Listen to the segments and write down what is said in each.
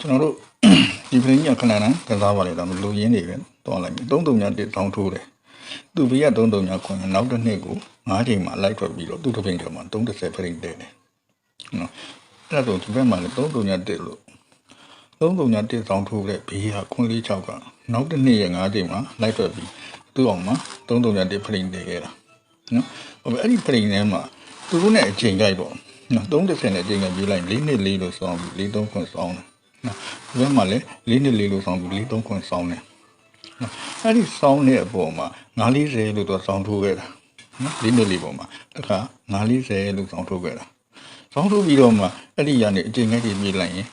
ကျွန်တော်တို့ဒီပရင်းကြီးခဏနန်းကစားပါလေတော့လူရင်းတွေပဲတွားလိုက်ပြီ3-3ညတစ်တောင်းထိုးတယ်သူဘေးက3-3ညခွန်နောက်တစ်နှစ်ကို9ချိန်မှာလိုက်ထွက်ပြီးတော့သူ့တစ်ပိန်ကျော်မှာ30ပရင်းတဲတယ်နော်အဲ့ဒါဆိုဒီဘက်မှာလည်း3-3ညတစ်လို့3-3ညတစ်တောင်းထိုးတဲ့ဘေးကခွန်လေး6ကနောက်တစ်နှစ်ရဲ့9ချိန်မှာလိုက်ထွက်ပြီးသူ့အောင်မှာ3-3ညတစ်ပရင်းတဲခဲ့တာနော်ဟုတ်ပြီအဲ့ဒီပရင်းထဲမှာသူတို့နဲ့အချိန်ကြိုက်ပေါ့နော်30နဲ့အချိန်ကြိုက်ပြေးလိုက်4နှစ်4လို့ဆောင်းပြီး4 3ခွန်ဆောင်းတယ် နော်ဒီဘက်မှာလည်းလေးနှစ်လေးလို့ဆောင်းပြီးလေးသုံးခွန်းဆောင်းတယ်နော်အဲ့ဒီဆောင်းတဲ့အပေါ်မှာ940လို့တော့ဆောင်းထိုးခဲ့တာနော်လေးနှစ်လေးပေါ်မှာတခါ940လို့ဆောင်းထိုးခဲ့တာဆောင်းထိုးပြီးတော့မှအဲ့ဒီရနေအချိန်ငယ်ကြီးပြေးလိုက်ရင်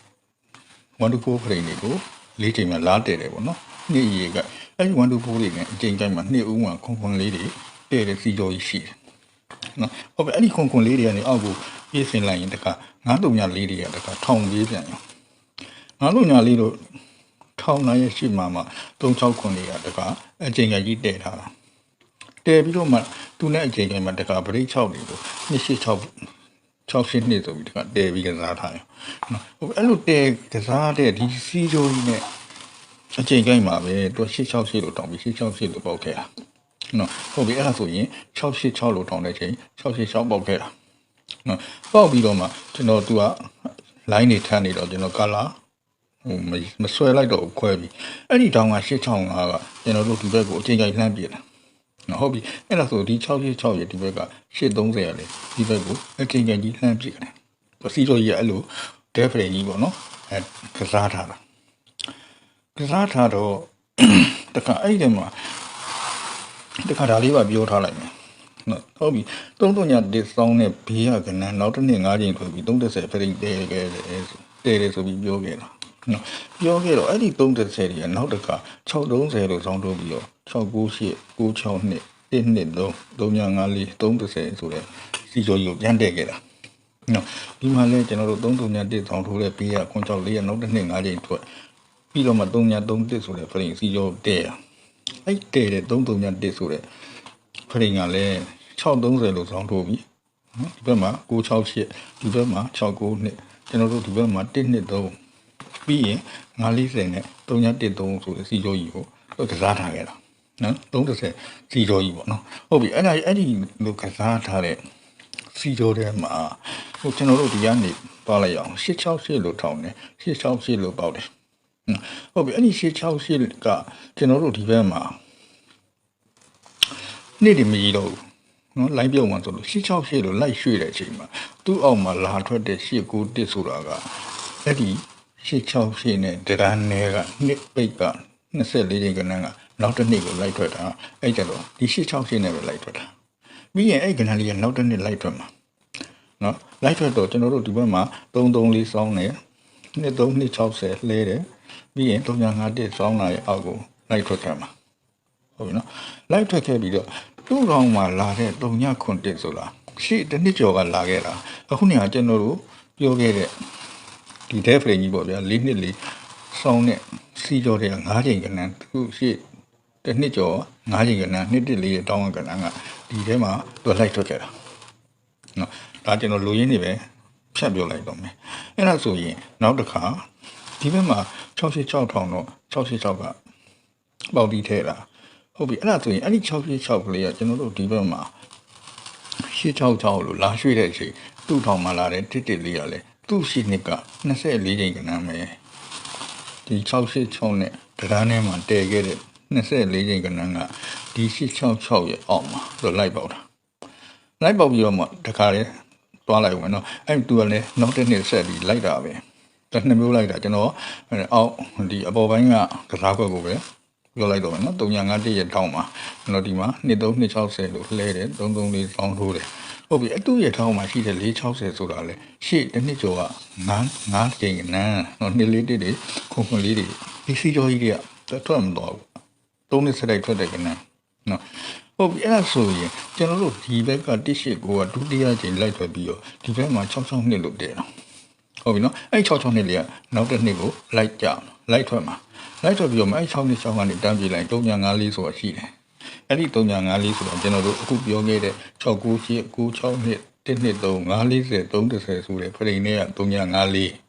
124 frame တွေကိုလေးချိန်မှာလားတယ်တယ်ပေါ့နော်နှစ်ရေကအဲ့ဒီ124တွေနဲ့အချိန်တိုင်းမှာနှစ်ဦးမှာခွန်ခွန်လေးတွေတဲ့တဲ့စီကြောကြီးရှိတယ်နော်ဟုတ်ပြီအဲ့ဒီခွန်ခွန်လေးတွေကနေအောက်ကိုပြေးစင်လိုက်ရင်တခါ934လေးတွေကတခါထောင်ပြေးပြန်ရော ငါတို့ညာလေးတို့ထောင်းနိုင်ရရှိမှမှ36ခုလေးကတကအချိန်ကြီးတည်ထားတာတည်ပြီးတော့မှသူနဲ့အချိန်ကြီးမှတကဗရိတ်6လေးကို286 68နှစ်ဆိုပြီးတကတည်ပြီးကစားထားရနော်ဟိုအဲ့လိုတည်ကစားတဲ့ဒီစီဂျိုကြီးနဲ့အချိန်ကြီးမှပဲသူ868လို့တောင်းပြီး868လို့ပေါက်ခဲ့တာနော်ဟုတ်ပြီအဲ့ဒါဆိုရင်686လို့တောင်းတဲ့ချိန်686ပေါက်ခဲ့တာနော်ပေါက်ပြီးတော့မှကျွန်တော်သူက line တွေထမ်းနေတော့ကျွန်တော် color ဟိုမမဆွဲလိုက်တော့ဘူးခွဲပြီးအဲ့ဒီတောင်းက865ကကျွန်တော်တို့ဒီဘက်ကိုအချိန်ကြီးလှမ်းပြတယ်နော်ဟုတ်ပြီအဲ့ဒါဆိုဒီ666ရဲ့ဒီဘက်က830ရလေဒီဘက်ကိုအချိန်ကြီးလှမ်းပြတယ်ပစီတော့ရအဲ့လို definitely ကြီးပေါ့နော်အဲကစားထားတာကစားထားတော့တခါအဲ့ဒီမှာတခါဒါလေးပါပြောထားလိုက်မယ်နော်ဟုတ်ပြီ300ညတစ်ဆောင်နဲ့ဘေးရကနန်းနောက်တစ်နေ့9ချိန်ဆိုပြီး30ဖရိတဲခဲ့တယ်တဲတယ်ဆိုပြီးပြောခဲ့တာ နော်ပြောခဲ့တော့အဲ့ဒီ30တွေကနောက်တစ်ခါ630လို့ဆောင်းထုတ်ပြီးတော့698 962 123 354 30ဆိုတဲ့စီကျော်ကြီးကိုပြန်တက်ခဲ့တာနော်ဒီမှာလဲကျွန်တော်တို့300ညတစ်ဆောင်ထိုးတဲ့ဘေးရခွန်6လေးရနောက်တစ်နေ့9ချိန်ထွက်ပြီးတော့မှ3ည31ဆိုတဲ့ဖရိစီကျော်တဲရအဲ့တဲတဲ့300ညတစ်ဆိုတဲ့ဖရင်ကလည်း630လို့ဆောင်းထိုးပြီနော်ဒီဘက်မှာ968ဒီဘက်မှာ69နှစ်ကျွန်တော်တို့ဒီဘက်မှာ123 ပြီးရင်940နဲ့313ဆိုတဲ့စီကြောကြီးကိုကစားထားခဲ့တာနော်30စီကြောကြီးပေါ့နော်ဟုတ်ပြီအဲ့ဒါအဲ့ဒီလိုကစားထားတဲ့စီကြောထဲမှာဟိုကျွန်တော်တို့ဒီကနေသွားလိုက်အောင်668လို့ထောင်းတယ်668လို့ပေါက်တယ်ဟုတ်ပြီအဲ့ဒီ668ကကျွန်တော်တို့ဒီဘက်မှာနေ့တွေမကြီးတော့ဘူးနော်လိုင်းပြုတ်မှဆိုလို့668လို့လိုက်ရွှေ့တဲ့အချိန်မှာသူ့အောက်မှာလာထွက်တဲ့891ဆိုတာကအဲ့ဒီ 668နဲ့ဒရန်နယ်ကနှစ်ပိတ်က24ချိန်ကနန်းကနောက်တစ်နေ့ကိုလိုက်ထွက်တာအဲ့ကြတော့ဒီ668နဲ့ပဲလိုက်ထွက်တာပြီးရင်အဲ့ကနန်းလေးကနောက်တစ်နေ့လိုက်ထွက်မှာနော်လိုက်ထွက်တော့ကျွန်တော်တို့ဒီဘက်မှာ33လေးစောင်းတယ်နှစ်3နှစ်60လဲတယ်ပြီးရင်351စောင်းလာရဲ့အောက်ကိုလိုက်ထွက်ခဲ့မှာဟုတ်ပြီနော်လိုက်ထွက်ခဲ့ပြီးတော့သူ့ကောင်မှလာတဲ့တုံညခွန်တစ်ဆိုလားရှေ့တစ်နှစ်ကျော်ကလာခဲ့တာအခုနေကကျွန်တော်တို့ပြောခဲ့တဲ့ ဒီ dev frame ကြီးပေါ့ဗျာ၄နှစ်လေးစောင်းတဲ့စီကျော်တဲ့၅ချိန်ကနန်းသူရှေ့တစ်နှစ်ကျော်၅ချိန်ကနန်းနှစ်တစ်လေးတောင်းကနန်းကဒီထဲမှာသူလိုက်ထွက်ခဲ့တာနော်ဒါကျွန်တော်လူရင်းနေပဲဖြတ်ပြောလိုက်တော့မယ်အဲ့ဒါဆိုရင်နောက်တစ်ခါဒီဘက်မှာ686ထောင်တော့686ကပေါက်တီးထဲတာဟုတ်ပြီအဲ့ဒါဆိုရင်အဲ့ဒီ666ကလေးကကျွန်တော်တို့ဒီဘက်မှာ866လို့လာရွှေ့တဲ့အချိန်သူ့ထောင်မှာလာတဲ့တစ်တစ်လေးကလည်း သူ့ရှိနှစ်က24ချိန်ကနန်းပဲဒီ666နဲ့တရားထဲမှာတည်ခဲ့တဲ့24ချိန်ကနန်းကဒီ866ရဲ့အောက်မှာသူလိုက်ပေါက်တာလိုက်ပေါက်ပြီးတော့မှတခါလေသွားလိုက်ဝင်တော့အဲ့သူကလည်းနောက်တစ်နှစ်ဆက်ပြီးလိုက်တာပဲတစ်နှစ်မျိုးလိုက်တာကျွန်တော်အောက်ဒီအပေါ်ပိုင်းကကစားခွက်ကိုပဲပြောလိုက်တော့မယ်နော်351ရဲ့ထောင်းမှာကျွန်တော်ဒီမှာ2360လို့လှဲတယ်33လေးတောင်းထိုးတယ် ဟုတ်ပြီအတူရဲ့ထောင်းမှာရှိတဲ့460ဆိုတာလေရှေ့တစ်နှစ်ကျော်က9 9ချိန်နန်းနော်နှစ်လေးတစ်တွေခုံခုံလေးတွေဒီစီကျော်ကြီးတွေကထွက်မတော့ဘူးသုံးနှစ်စရိုက်ထွက်တဲ့ကနန်းနော်ဟုတ်ပြီအဲ့ဒါဆိုရင်ကျွန်တော်တို့ဒီဘက်က189ကဒုတိယချိန်လိုက်ထွက်ပြီးတော့ဒီဘက်မှာ66နှစ်လို့တည်တော့ဟုတ်ပြီနော်အဲ့66နှစ်လေးကနောက်တစ်နှစ်ကိုလိုက်ကြလိုက်ထွက်မှာလိုက်ထွက်ပြီးတော့မှအဲ့6နှစ်6ကနေတန်းပြေးလိုက်354ဆိုတာရှိတယ် အဲ့ဒီ354ဆိုတာကျွန်တော်တို့အခုပြောခဲ့တဲ့698 96နှစ်1နှစ်3 540 30ဆိုတဲ့ဖရိန်နဲ့က354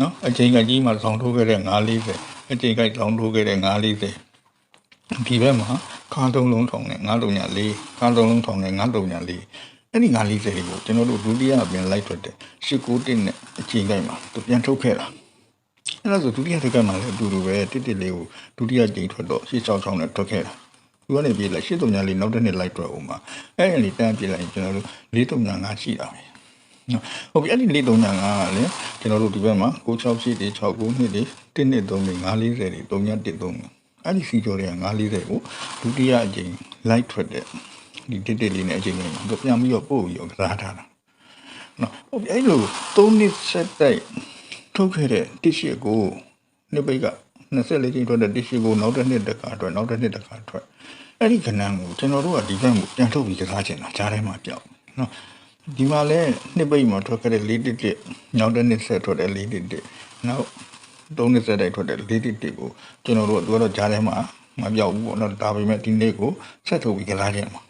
နော်အချိန်ကကြီးမှာဆောင်းထိုးခဲ့တဲ့940အချိန်ကဆောင်းထိုးခဲ့တဲ့940ဒီဘက်မှာကားသုံးလုံးထောင်နဲ့934ကားသုံးလုံးထောင်နဲ့934အဲ့ဒီ940တွေကိုကျွန်တော်တို့ဒုတိယအပြင်လိုက်ထွက်တယ်891နဲ့အချိန်တိုင်းမှာသူပြန်ထုတ်ခဲ့တာအဲ့ဒါဆိုဒုတိယတစ်ကမှလည်းအတူတူပဲတစ်တစ်လေးကိုဒုတိယကြိမ်ထွက်တော့866နဲ့ထွက်ခဲ့တာ သူကနေပြေးလိုက်839လေးနောက်တစ်နှစ်လိုက်ထွက်အောင်မှာအဲ့ဒီလေးတန်းပြေးလိုက်ရင်ကျွန်တော်တို့435ရှိတာပဲနော်ဟုတ်ပြီအဲ့ဒီလေး3ညာ9ကလည်းကျွန်တော်တို့ဒီဘက်မှာ96ရှိတွေ69နှစ်တွေ1နှစ်3နှစ်940တွေ3ည1 3အဲ့ဒီစီကျော်တွေက940ကိုဒုတိယအကြိမ်လိုက်ထွက်တဲ့ဒီတစ်တစ်လေးနဲ့အကြိမ်လေးမှာသူပြန်ပြီးတော့ပို့ပြီးတော့ကစားထားတာနော်ဟုတ်ပြီအဲ့လို3နှစ်ဆက်တိုက်ထုတ်ခဲ့တဲ့တစ်ရှိကိုနှစ်ပိတ်က 24ကြိမ်ထွက်တဲ့တစ်ရှိကိုနောက်တစ်နှစ်တစ်ခါအတွက်နောက်တစ်နှစ်တစ်ခါထွက်အဲ့ဒီခဏကိုကျွန်တော်တို့ကဒီဘက်ကိုပြန်ထုတ်ပြီးကစားချင်တာကြားထဲမှာပြောက်နော်ဒီမှာလဲနှစ်ပိတ်မှာထွက်ခဲ့တဲ့၄တစ်တစ်နောက်တစ်နှစ်ဆက်ထွက်တဲ့၄တစ်တစ်နောက်သုံးနှစ်ဆက်တိုက်ထွက်တဲ့၄တစ်တစ်ကိုကျွန်တော်တို့ကသူကတော့ကြားထဲမှာမပြောက်ဘူးပေါ့နော်ဒါပေမဲ့ဒီနေ့ကိုဆက်ထုတ်ပြီးကစားခြင်းမှာ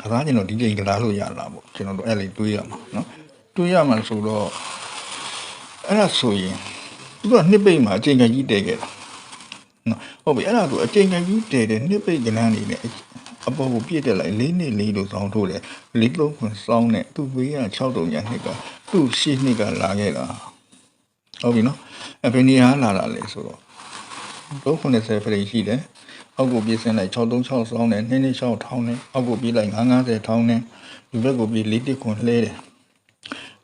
ကစားခြင်းတော့ဒီချိန်ကစားလို့ရလာပေါ့ကျွန်တော်တို့အဲ့လေတွေးရမှာနော်တွေးရမှာဆိုတော့အဲ့ဒါဆိုရင်သူကနှစ်ပိတ်မှာအချိန်ကြီးတည်ခဲ့တာ နော်ဟုတ်ပြီအဲ့ဒါဆိုအချိန်ကြီးတည်တဲ့နှစ်ပိတ်ကလန်းနေနဲ့အပေါ်ကိုပြည့်တက်လိုက်လေးနှစ်လေးလို့ဆောင်းထိုးတယ်လေးလုံးခွန်စောင်းတဲ့သူ့ဘေးက6တုံညာနှစ်ကသူ့ရှေ့နှစ်ကလာခဲ့တာဟုတ်ပြီနော်အဖေနေဟာလာတာလေဆိုတော့390ဖရိရှိတယ်အောက်ကိုပြေးစင်းလိုက်636ဆောင်းတယ်2နှစ်6ထောင်းတယ်အောက်ကိုပြေးလိုက်950ထောင်းတယ်ဒီဘက်ကိုပြေးလေးတစ်ခွန်လှဲတယ်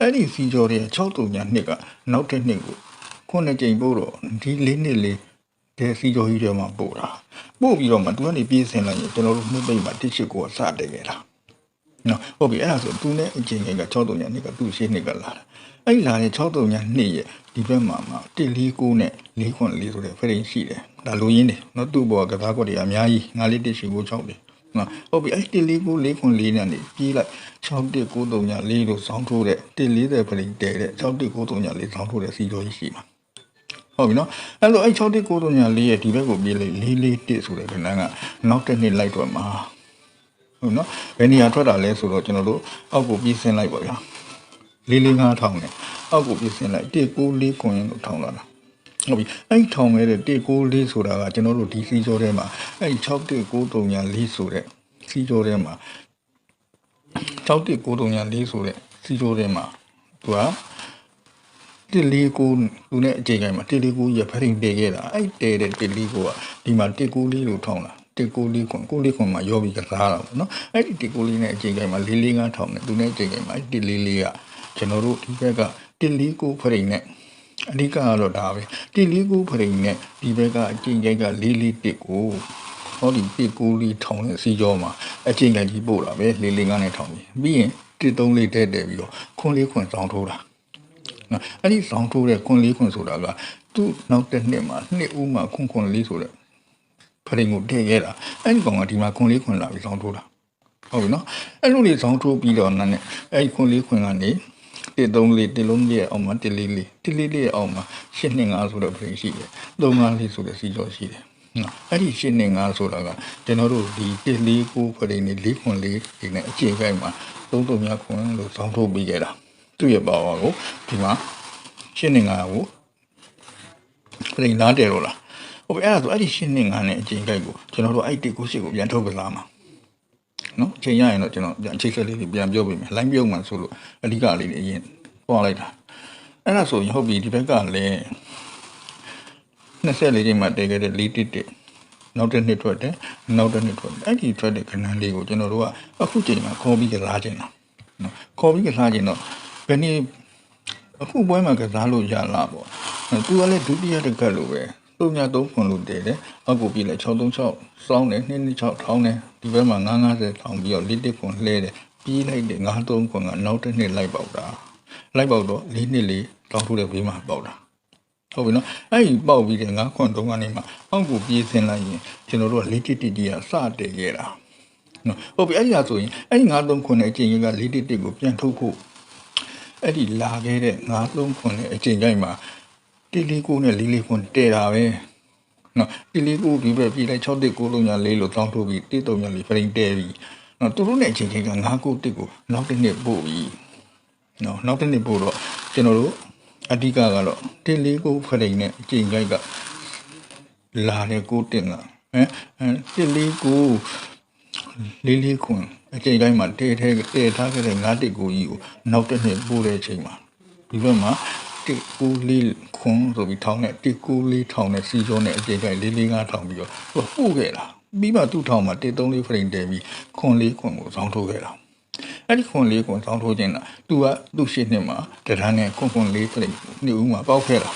အဲ့ဒီစီကျော်ရဲ့6တုံညာနှစ်ကနောက်တစ်နှစ်ကိုခုနှစ်ကြိမ်ပို့တော့ဒီလေးနှစ်လေး တဲ့စီကျော်ကြီးတွေမှာပို့တာပို့ပြီးတော့မှသူကနေပြေးစင်လိုက်ရင်ကျွန်တော်တို့နှစ်ပိတ်မှာတစ်ချစ်ကိုစတယ်ခဲ့တာနော်ဟုတ်ပြီအဲ့ဒါဆိုသူနဲ့အချိန်က6တုံညာနှစ်ကသူ့ရှေ့နှစ်ကလာတာအဲ့လာတဲ့6တုံညာနှစ်ရဲ့ဒီဘက်မှာမှ149နဲ့494ဆိုတဲ့ဖရိန်ရှိတယ်ဒါလိုရင်းတယ်နော်သူ့ဘောကစားကွက်တွေအများကြီး9လေး1ရှိကို6တယ်နော်ဟုတ်ပြီအဲ့149 494နဲ့နေပြေးလိုက်6193ညာ4လို့စောင်းထိုးတဲ့140ဖရိန်တဲတဲ့6193ညာ4စောင်းထိုးတဲ့စီတော်ကြီးရှိမှာ ဟုတ်ပြီနော်အဲ့လိုအဲ့6တိ9တုံညာလေးရဲ့ဒီဘက်ကိုပြေးလိုက်၄၄တစ်ဆိုတဲ့ခဏကနောက်တစ်နှစ်လိုက်တော့မှာဟုတ်နော်ဘယ်နေရာထွက်တာလဲဆိုတော့ကျွန်တော်တို့အောက်ကိုပြေးဆင်းလိုက်ပါဗျာ၄၄၅ထောင်နဲ့အောက်ကိုပြေးဆင်းလိုက်1 9 4ခွန်ရင်လို့ထောင်လာတာဟုတ်ပြီအဲ့ထောင်ခဲ့တဲ့1 9 4ဆိုတာကကျွန်တော်တို့ဒီစီကျော်ထဲမှာအဲ့6 1 9တုံညာ4ဆိုတဲ့စီကျော်ထဲမှာ6 1 9တုံညာ4ဆိုတဲ့စီကျော်ထဲမှာသူက တစ်လေးကိုသူနဲ့အချိန်တိုင်းမှာတစ်လေးကိုရဖရင်တည်ခဲ့တာအဲ့တည်တဲ့တစ်လေးကိုကဒီမှာတစ်ကိုလေးလို့ထောင်းတာတစ်ကိုလေးခွန်ကိုလေးခွန်မှာရောပြီးကစားတာပေါ့နော်အဲ့ဒီတစ်ကိုလေးနဲ့အချိန်တိုင်းမှာလေးလေးငါထောင်းတယ်သူနဲ့အချိန်တိုင်းမှာအဲ့တစ်လေးလေးကကျွန်တော်တို့ဒီဘက်ကတစ်လေးကိုဖရင်နဲ့အဓိကကတော့ဒါပဲတစ်လေးကိုဖရင်နဲ့ဒီဘက်ကအချိန်တိုင်းကလေးလေးတစ်ကိုဟောဒီတစ်ကိုလေးထောင်းတဲ့စီကြောမှာအချိန်တိုင်းကြီးပို့တာပဲလေးလေးငါနဲ့ထောင်းပြီးပြီးရင်တစ်သုံးလေးတဲ့တဲ့ပြီးတော့ခွန်လေးခွန်ဆောင်ထိုးတာ နော်အဲ့ဒီဆောင်ထိုးတဲ့ခွန်လေးခွန်ဆိုတာကသူ့နောက်တစ်နှစ်မှာနှစ်ဦးမှာခွန်ခွန်လေးဆိုတဲ့ဖရင်ကိုတည့်ခဲ့တာအဲ့ဒီကောင်ကဒီမှာခွန်လေးခွန်လာပြီးဆောင်ထိုးတာဟုတ်ပြီနော်အဲ့လိုလေးဆောင်ထိုးပြီးတော့နာနဲ့အဲ့ဒီခွန်လေးခွန်ကနေတစ်သုံးလေးတစ်လုံးလေးအောင်မှာတစ်လေးလေးတစ်လေးလေးအောင်မှာရှစ်နှစ်ငါဆိုတဲ့ဖရင်ရှိတယ်သုံးငါလေးဆိုတဲ့စီကျော်ရှိတယ်နော်အဲ့ဒီရှင်းနေငါဆိုတာကကျွန်တော်တို့ဒီတစ်လေးကိုဖရိနေလေးခွန်လေးဒီနဲ့အခြေခိုက်မှာသုံးသုံးများခွန်လို့စောင်းထုတ်ပြီးခဲ့တာ သူ့ရဲ့ပါဝါကိုဒီမှာရှင်းနေငါကိုဖရိနားတယ်တော့လားဟုတ်ပြီအဲ့ဒါဆိုအဲ့ဒီရှင်းနေငါနဲ့အချိန်ခိုက်ကိုကျွန်တော်တို့အဲ့တစ်ကိုရှိကိုပြန်ထုတ်ကစားမှာနော်အချိန်ရရင်တော့ကျွန်တော်ပြန်ချိတ်ဆက်လေးတွေပြန်ပြောပေးမယ်လိုင်းပြုတ်မှဆိုလို့အဓိကလေးတွေအရင်ပွားလိုက်တာအဲ့ဒါဆိုရင်ဟုတ်ပြီဒီဘက်ကလည်း24ချိန်မှာတည်ခဲ့တဲ့လေးတစ်တစ်နောက်တစ်နှစ်ထွက်တယ်နောက်တစ်နှစ်ထွက်တယ်အဲ့ဒီထွက်တဲ့ခဏလေးကိုကျွန်တော်တို့ကအခုချိန်မှာခေါ်ပြီးကစားခြင်းတာနော်ခေါ်ပြီးကစားခြင်းတော့ ဘယ်နည်းအခုပွဲမှာကစားလို့ရလားပေါ့သူကလည်းဒုတိယတစ်ခါလိုပဲသုံးညသုံးခွန်လို့တည်တယ်အောက်ကိုပြီးလဲ636စောင်းတယ်226ထောင်းတယ်ဒီဘက်မှာ950ထောင်းပြီးတော့လေးတစ်ခွန်လှဲတယ်ပြီးလိုက်တယ်93ခွန်ကနောက်တစ်နှစ်လိုက်ပေါက်တာလိုက်ပေါက်တော့လေးနှစ်လေးတောင်းထိုးတဲ့ဘေးမှာပေါက်တာဟုတ်ပြီနော်အဲ့ဒီပေါက်ပြီးတဲ့ငါးခွန်တုံးကနေမှအောက်ကိုပြေးဆင်းလိုက်ရင်ကျွန်တော်တို့ကလေးတစ်တစ်ကြီးကစတည်ခဲ့တာနော်ဟုတ်ပြီအဲ့ဒီဟာဆိုရင်အဲ့ဒီငါးသုံးခွန်ရဲ့အချိန်ကြီးကလေးတစ်တစ်ကိုပြန်ထုတ်ဖို့ အဲ့ဒီလာခဲ့တဲ့ငါးသုံးခွန်ရဲ့အချိန်တိုင်းမှာတီလီကိုနဲ့လီလီခွန်တည်တာပဲနော်တီလီကိုဒီဘက်ပြီးလိုက်6တစ်ကိုလုံးညာလေးလို့တောင်းထုတ်ပြီးတိတုံညာလေးဖရင်တဲပြီးနော်သူတို့နဲ့အချိန်ချင်းက9ကိုတစ်ကိုနောက်တစ်နှစ်ပို့ပြီးနော်နောက်တစ်နှစ်ပို့တော့ကျွန်တော်တို့အဓိကကတော့တစ်လေးကိုဖရိန်နဲ့အကျင့်ကြိုက်ကလာတဲ့ကိုတင်တာဟမ်ဟမ်တစ်လေးကို လေးလေးခွန်အကျင့်တိုင်းမှာတဲထဲတဲထားခဲ့တဲ့ငါးတစ်ကိုကြီးကိုနောက်တစ်နှစ်ပို့တဲ့အချိန်မှာဒီဘက်မှာတစ်ကိုလေးခွန်ဆိုပြီးထောင်းတဲ့တစ်ကိုလေးထောင်းတဲ့စီစုံနဲ့အကျင့်ကြိုက်လေးလေးငါးထောင်းပြီးတော့သူကပို့ခဲ့တာပြီးမှသူ့ထောင်းမှာတစ်သုံးလေးဖရိန်တဲပြီးခွန်လေးခွန်ကိုစောင်းထုတ်ခဲ့တာအဲ့ဒီခွန်လေးကိုစောင်းထိုးခြင်းလားသူကသူ့ရှစ်နှစ်မှာတရန်းနဲ့ခွန်ခွန်လေးပြိနေဦးမှာပေါက်ခဲ့တာ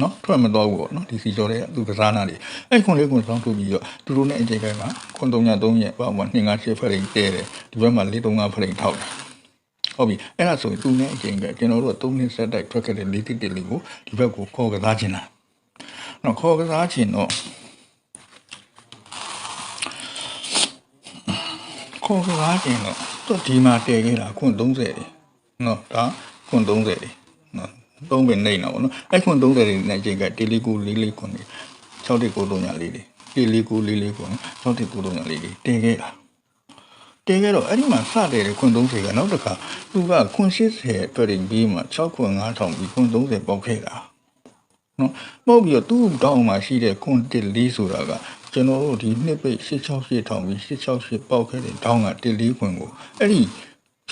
နော်ထွက်မတော့ဘူးပေါ့နော်ဒီစီကျော်တဲ့သူကစားနာတွေအဲ့ခွန်လေးကိုစောင်းထိုးပြီးတော့သူတို့နဲ့အကြိမ်တိုင်းမှာခွန်3ည3ရက်ပေါ့မှာ2 5 6ဖရိန်တဲတယ်ဒီဘက်မှာ4 3 5ဖရိန်ထောက်တယ်ဟုတ်ပြီအဲ့ဒါဆိုရင်သူနဲ့အကြိမ်ကကျွန်တော်တို့က3နှစ်ဆက်တိုက်ထွက်ခဲ့တဲ့လေးတစ်တစ်လေးကိုဒီဘက်ကိုခေါ်ကစားခြင်းလားနော်ခေါ်ကစားခြင်းတော့ခေါ်ကားတင်တော့သူဒီမှာတည်ခဲ့တာခွန်း30တယ်နော်ဒါခွန်း30တယ်နော် သုံးပင်နေတော့ဗောနော်အဲ့ခွန်း30တွေနဲ့ချိန်ကတေလီကိုလေးလေးခွန်းနေ6တိကို3ညာလေးလေးတေလီကိုလေးလေးခွန်း6တိကို3ညာလေးလေးတည်ခဲ့တာတည်ခဲ့တော့အဲ့ဒီမှာစတယ်ခွန်း30ကနောက်တစ်ခါသူကခွန်း80အတွက်ပြီးမှ6ခွန်း9000ပြီးခွန်း30ပေါက်ခဲ့တာနော်ပုတ်ပြီးတော့သူ့တောင်းမှာရှိတဲ့ခွန်း1လေးဆိုတာကကျွန်တော်တို့ဒီနှစ်ပိတ်668ထောင်ပြီး668ပေါက်ခဲ့တဲ့တောင်းက1လေးခွန်းကိုအဲ့ဒီ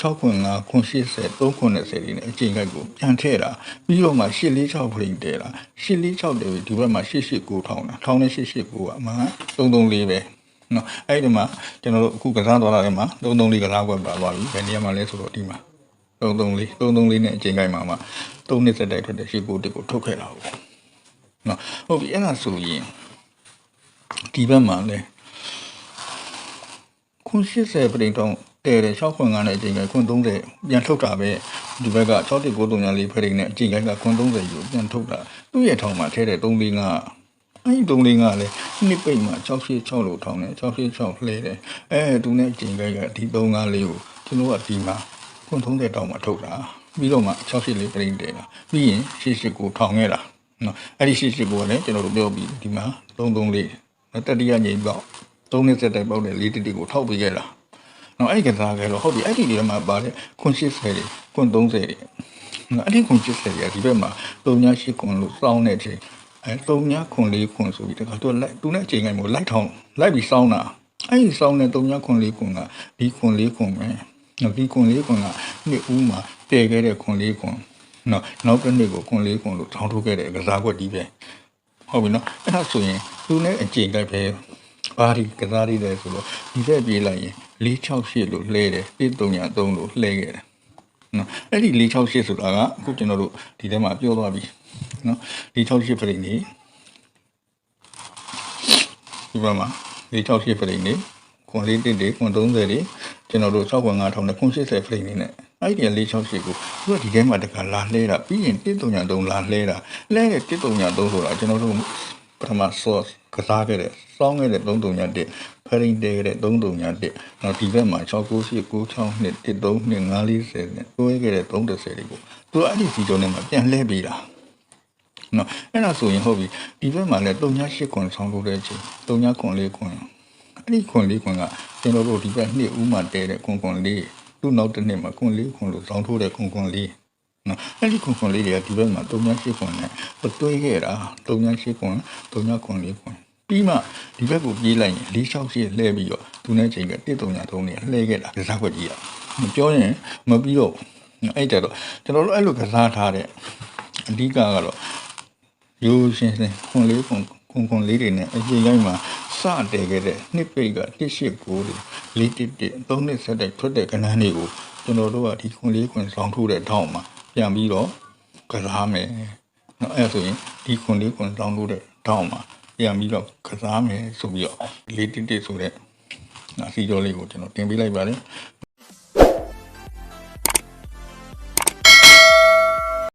6ခွန်း5ခွန်း80 3ခွန်း30လေးနဲ့အချိန်ကိုက်ကိုပြန်ထည့်တာပြီးတော့မှ846ဖရိန်တဲတာ846တဲပြီးဒီဘက်မှာ889ထောင်တာထောင်နဲ့889ကအမှန်334ပဲနော်အဲ့ဒီမှာကျွန်တော်တို့အခုကစားသွားတာထဲမှာ334ကစားကွက်ပါသွားပြီဘယ်နေရာမှာလဲဆိုတော့ဒီမှာ334 334နဲ့အချိန်ကိုက်မှာမှ3နှစ်စက်တိုက်ထွက်တဲ့89တစ်ကိုထုတ်ခဲ့တာဟုတ်နော်ဟုတ်ပြီအဲ့ဒါဆိုရင်ဒီဘက်မှာလဲခွန်80ပြင်တောင်း တဲတယ်6ခွန်9နဲ့အချိန်ကခွန်30ပြန်ထုတ်တာပဲဒီဘက်က6တိ9 3ညာလေးဖရိန်နဲ့အချိန်ကခွန်30ကိုပြန်ထုတ်တာသူ့ရဲ့ထောင်မှာထဲတဲ့345အဲ့ဒီ345လဲနှစ်ပိတ်မှာ686လို့ထောင်တယ်686လှဲတယ်အဲသူနဲ့အချိန်ကဒီ35လေးကိုကျွန်တော်ကဒီမှာခွန်30တောင်မှာထုတ်တာပြီးတော့မှ68လေးဖရိန်တဲတာပြီးရင်88ကိုထောင်ခဲ့တာနော်အဲ့ဒီ88ကိုလည်းကျွန်တော်တို့ပြောပြီးဒီမှာ33လေးတတိယငိမ့်ပေါ့သုံးနှစ်ဆက်တိုက်ပေါက်တဲ့လေးတတိကိုထောက်ပေးခဲ့တာ နော်အဲ့ဒီကစားခဲ့တော့ဟုတ်ပြီအဲ့ဒီဒီမှာပါတယ်ခွန်80တွေခွန်30တွေနော်အဲ့ဒီခွန်80တွေကဒီဘက်မှာ38ခွန်လို့စောင်းနေတဲ့အချိန်အဲ39ခွန်4ခွန်ဆိုပြီးတခါသူကလိုက်သူနဲ့အချိန်တိုင်းမို့လိုက်ထောင်းလိုက်ပြီးစောင်းတာအဲ့ဒီစောင်းတဲ့39ခွန်4ခွန်ကဒီခွန်4ခွန်ပဲနော်ဒီခွန်4ခွန်ကနှစ်ဦးမှာတည်ခဲ့တဲ့ခွန်4ခွန်နော်နောက်တစ်နေ့ကိုခွန်4ခွန်လို့ထောင်းထုတ်ခဲ့တဲ့ကစားကွက်ဒီပဲဟုတ်ပြီနော်အဲ့ဒါဆိုရင်သူနဲ့အချိန်တိုင်းပဲ ဘာဒီကစားရတဲ့ဆိုတော့ဒီသက်ပြေးလိုက်ရင်468လို့လှဲတယ်1303လို့လှဲခဲ့တယ်နော်အဲ့ဒီ468ဆိုတာကအခုကျွန်တော်တို့ဒီထဲမှာပြောသွားပြီနော်468ဖရိနေဒီဘက်မှာ468ဖရိနေခွန်လေးတစ်တွေခွန်30တွေကျွန်တော်တို့6ခွန်9000နဲ့ခွန်80ဖရိနေနဲ့အဲ့ဒီ468ကိုသူကဒီထဲမှာတခါလာလှဲတာပြီးရင်1303လာလှဲတာလှဲတဲ့1303ဆိုတာကျွန်တော်တို့ပထမ source ကစားခဲ့တဲ့စောင်းခဲ့တဲ့331ဖရင်တဲခဲ့တဲ့331နောက်ဒီဘက်မှာ69896နှစ်13နှစ်940နဲ့တွဲခဲ့တဲ့330တွေကိုသူအဲ့ဒီစီတုံးထဲမှာပြန်လှည့်ပေးတာနော်အဲ့ဒါဆိုရင်ဟုတ်ပြီဒီဘက်မှာလည်း38ခွန်ဆောင်းလို့တဲ့အချိန်39ခွန်4ခွန်အဲ့ဒီခွန်4ခွန်ကကျွန်တော်တို့ဒီဘက်နှစ်ဦးမှတဲတဲ့ခွန်ခွန်4သူ့နောက်တစ်နှစ်မှာခွန်4ခွန်လို့ဆောင်းထိုးတဲ့ခွန်ခွန်4နော်အဲ့ဒီခွန်ခွန်လေးတွေကဒီဘက်မှာ38ခွန်နဲ့တွဲခဲ့တာ38ခွန်39ခွန်4ခွန် ပြီးမှဒီဘက်ကိုပြေးလိုက်ရင်468လှည့်ပြီးတော့သူနဲ့ချိန်က133နဲ့လှည့်ခဲ့တာကစားခွက်ကြီးอ่ะမပြောရင်မပြီးတော့အဲ့တဲ့တော့ကျွန်တော်တို့အဲ့လိုကစားထားတဲ့အဓိကကတော့ရိုးရှင်းရှင်းခွန်လေးခွန်ခွန်ခွန်လေးတွေနဲ့အရင်တိုင်းမှာစတည်ခဲ့တဲ့နှစ်ပိတ်က189တွေ411 3နှစ်ဆက်တဲ့ထွက်တဲ့ကဏ္ဍတွေကိုကျွန်တော်တို့ကဒီခွန်လေးခွန်ဆောင်ထိုးတဲ့ထောင်းမှာပြန်ပြီးတော့ကစားမယ်နော်အဲ့ဆိုရင်ဒီခွန်လေးခွန်ဆောင်ထိုးတဲ့ထောင်းမှာ ပြန်ပြီးတော့ကစားမယ်ဆိုပြီးတော့411ဆိုတဲ့အစီကျော်လေးကိုကျွန်တော်တင်ပေးလိုက်ပါတယ်